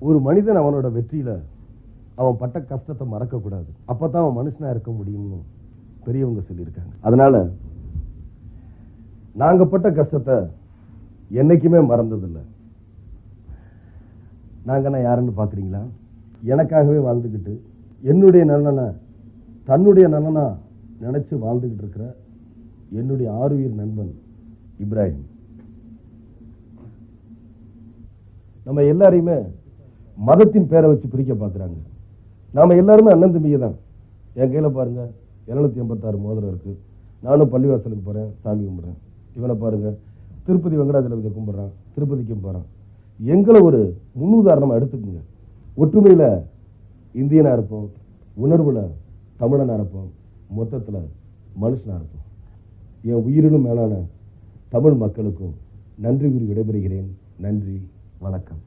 ஒரு மனிதன் அவனோட வெற்றியில அவன் பட்ட கஷ்டத்தை மறக்க கூடாது அப்பதான் அவன் மனுஷனா இருக்க முடியும்னு பெரியவங்க சொல்லியிருக்காங்க. அதனால நாங்க பட்ட கஷ்டத்தை என்னைக்குமே மறந்ததில்லை. நாங்க நாங்கன்னா யாருன்னு பாக்குறீங்களா? எனக்காகவே வாழ்ந்துக்கிட்டு என்னுடைய நலனை தன்னுடைய நலனா நினைச்சு வாழ்ந்துகிட்டு இருக்கிற என்னுடைய ஆறுயிர் நண்பன் இப்ராஹிம். நம்ம எல்லாரையுமே மதத்தின் பேரை வச்சு பிரிக்க பார்க்குறாங்க. நாம் எல்லாருமே அண்ணன் தம்பிங்க தான். என் கையில் பாருங்கள் இருநூத்தி எண்பத்தாறு மோதிரம் இருக்குது நானும் பள்ளிவாசலுக்கு போகிறேன் சாமி கும்பிட்றேன். இவனை பாருங்கள் திருப்பதி வெங்கடாஜலபதி கும்பிட்றான் திருப்பதிக்கும் போகிறான் எங்களை ஒரு முன்னுதாரணமாக எடுத்துக்கோங்க. ஒற்றுமையில் இந்தியனாக இருப்போம் உணர்வில் தமிழனாக இருப்போம் மொத்தத்தில் மனுஷனாக இருப்போம். என் உயிரினும் மேலான தமிழ் மக்களுக்கும் நன்றி கூறி விடைபெறுகிறேன். நன்றி வணக்கம்.